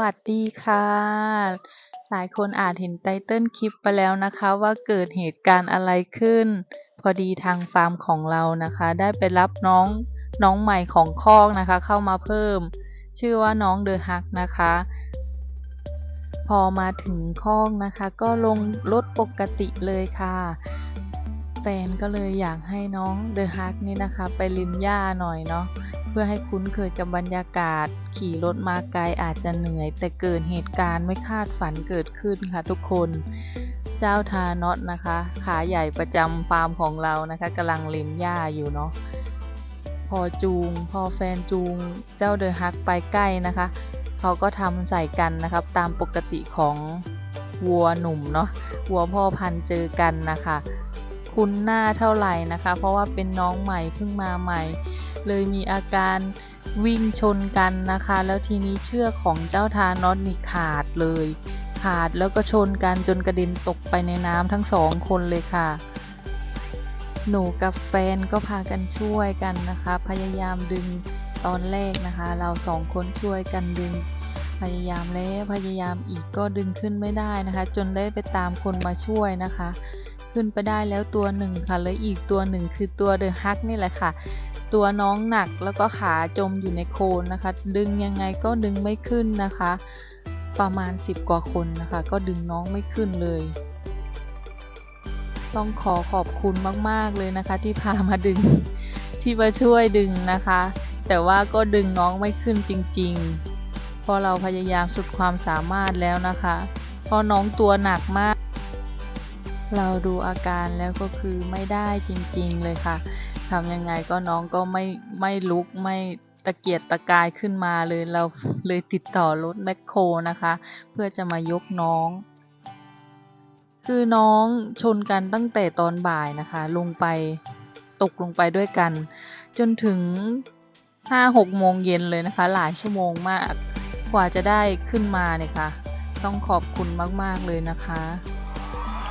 วัสดีค่ะ หลายคนอาจเห็นไตเติ้ลคลิปไปแล้วนะคะว่าเกิดเหตุการณ์อะไรขึ้น พอดีทางฟาร์มของเรานะคะ ได้ไปรับน้องน้องใหม่ของคอกนะคะ เข้ามาเพิ่ม ชื่อว่าน้องเดอะฮักนะคะ พอมาถึงคอกนะคะ ก็ลงรถปกติเลยค่ะแฟนก็เลยอยากให้น้องเดอะฮักนี่นะคะ ไปริมหญ้าหน่อยเนาะ พื่อให้คุ้นเคยกับบรรยากาศ ขี่รถมาไกลอาจจะเหนื่อย แต่เกิดเหตุการณ์ไม่คาดฝันเกิดขึ้นค่ะทุกคน เจ้าทานอตนะคะ ขาใหญ่ประจำฟาร์มของเรานะคะกำลังเล็มหญ้าอยู่เนาะพอจูง พอแฟนจูง เจ้าเดอะฮักไปใกล้นะคะ เขาก็ทำใส่กันนะครับ ตามปกติของวัวหนุ่มเนาะวัวพ่อพันธุ์เจอกันนะคะ คุ้นหน้าเท่าไหร่นะคะ เพราะว่าเป็นน้องใหม่เพิ่งมาใหม่ เลยมีอาการวิ่งชนกันนะคะ แล้วทีนี้เชือกของเจ้าทานอสนี่ขาดเลย ขาดแล้วก็ชนกันจนกระเด็นตกไปในน้ำทั้งสองคนเลยค่ะ หนูกับแฟนก็พากันช่วยกันนะคะ พยายามดึงตอนแรกนะคะ เราสองคนช่วยกันดึง พยายามแล้วพยายามอีกก็ดึงขึ้นไม่ได้นะคะ จนได้ไปตามคนมาช่วยนะคะ ขึ้นไปได้แล้วตัวหนึ่งค่ะแล้วอีกตัวหนึ่งคือตัวเดอะฮักนี่แหละค่ะ ตัวน้องหนักแล้วก็ขาจมอยู่ในโคลนนะคะ ดึงยังไงก็ดึงไม่ขึ้นนะคะ ประมาณ 10 กว่าคนนะคะ ก็ดึงน้องไม่ขึ้นเลย ต้องขอขอบคุณมากๆเลยนะคะ ที่พามาดึงที่มาช่วยดึงนะคะ แต่ว่าก็ดึงน้องไม่ขึ้นจริง ๆ พราะเราพยายามสุดความสามารถแล้วนะคะพราะน้องตัวหนักมาก เราดูอาการแล้วก็คือไม่ได้จริงๆเลยค่ะทำยังไงก็น้องก็ไม่ไม่ลุกไม่ตะเกียกตะกายขึ้นมาเลยเราเลยติดต่อรถแมคโครนะคะ เพื่อจะมายกน้อง คือน้องชนกันตั้งแต่ตอนบ่ายนะคะ ลงไปตกลงไปด้วยกัน จนถึงห้าหกโมงเย็นเลยนะคะ หลายชั่วโมงมาก ว่าจะได้ขึ้นมาเนี่ยค่ะ ต้องขอบคุณมากๆเลยนะคะ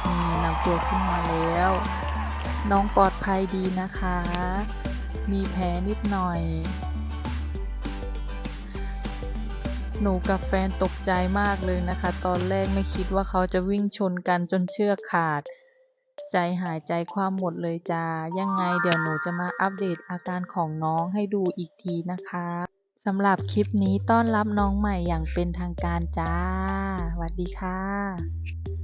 นี่นำตัวขึ้นมาแล้ว น้องปลอดภัยดีนะคะ มีแผลนิดหน่อย หนูกับแฟนตกใจมากเลยนะคะ ตอนแรกไม่คิดว่าเขาจะวิ่งชนกันจนเชือกขาด ใจหายใจความหมดเลยจ้า ยังไงเดี๋ยวหนูจะมาอัปเดตอาการของน้องให้ดูอีกทีนะคะ สำหรับคลิปนี้ต้อนรับน้องใหม่อย่างเป็นทางการจ้าสวัสดีค่ะ